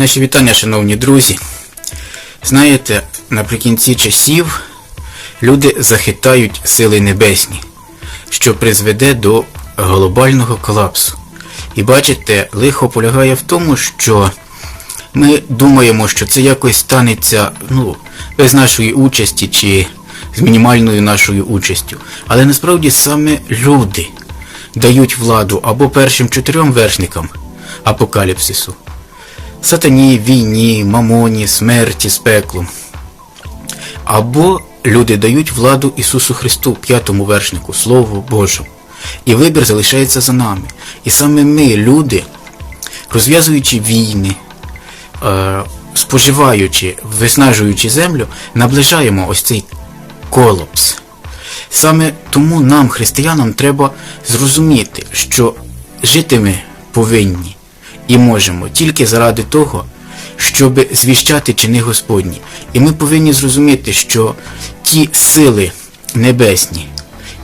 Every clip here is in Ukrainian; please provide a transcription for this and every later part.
Наші вітання, шановні друзі. Знаєте, наприкінці часів люди захитають сили небесні, що призведе до глобального колапсу. І бачите, лихо полягає в тому, що ми думаємо, що це якось станеться ну, без нашої участі чи з мінімальною нашою участю. Але насправді саме люди дають владу або першим чотирьом вершникам апокаліпсису сатані, війні, мамоні, смерті, спеклу. Або люди дають владу Ісусу Христу, п'ятому вершнику, Слову Божому. І вибір залишається за нами. І саме ми, люди, розв'язуючи війни, споживаючи, виснажуючи землю, наближаємо ось цей колапс. Саме тому нам, християнам, треба зрозуміти, що жити ми повинні і можемо тільки заради того, щоб звіщати чини Господні. І ми повинні зрозуміти, що ті сили небесні,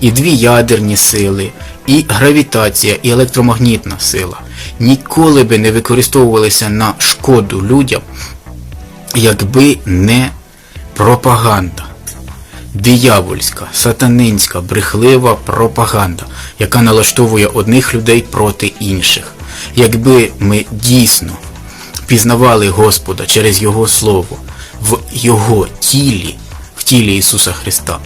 і дві ядерні сили, і гравітація, і електромагнітна сила ніколи би не використовувалися на шкоду людям, якби не пропаганда. Диявольська, сатанинська, брехлива пропаганда, яка налаштовує одних людей проти інших. Якби ми дійсно пізнавали Господа через Його Слово в Його тілі, в тілі Ісуса Христа,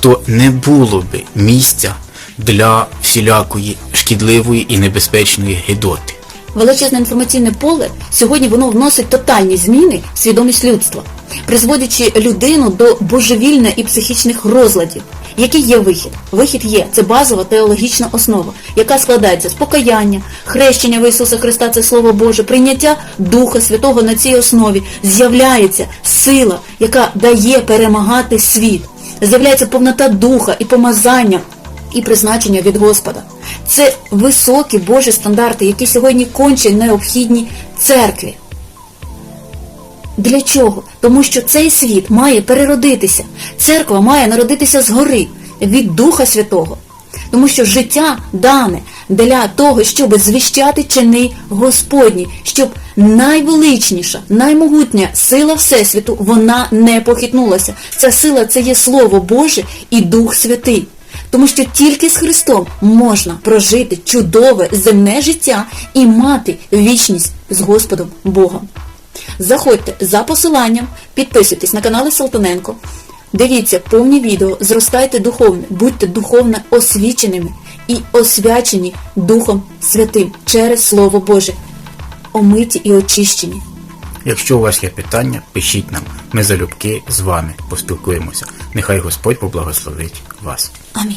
то не було би місця для всілякої шкідливої і небезпечної гидоти. Величезне інформаційне поле сьогодні воно вносить тотальні зміни в свідомість людства, призводячи людину до божевільних і психічних розладів. Який є вихід? Вихід є це базова теологічна основа, яка складається з покаяння, хрещення в Ісуса Христа, це Слово Боже, прийняття Духа Святого на цій основі. З'являється сила, яка дає перемагати світ. З'являється повнота духа і помазання і призначення від Господа. Це високі Божі стандарти, які сьогодні конче необхідні церкві. Для чого? Тому що цей світ має переродитися. Церква має народитися згори від Духа Святого. Тому що життя дане для того, щоб звіщати чини Господні, щоб найвеличніша, наймогутня сила Всесвіту, вона не похитнулася. Ця сила це є Слово Боже і Дух Святий. Тому що тільки з Христом можна прожити чудове земне життя і мати вічність з Господом Богом. Заходьте за посиланням, підписуйтесь на канали Салтаненко, дивіться повні відео, зростайте духовно, будьте духовно освіченими і освячені Духом Святим через Слово Боже, омиті і очищені. Якщо у вас є питання, пишіть нам. Ми залюбки з вами поспілкуємося. Нехай Господь поблагословить вас. Амінь.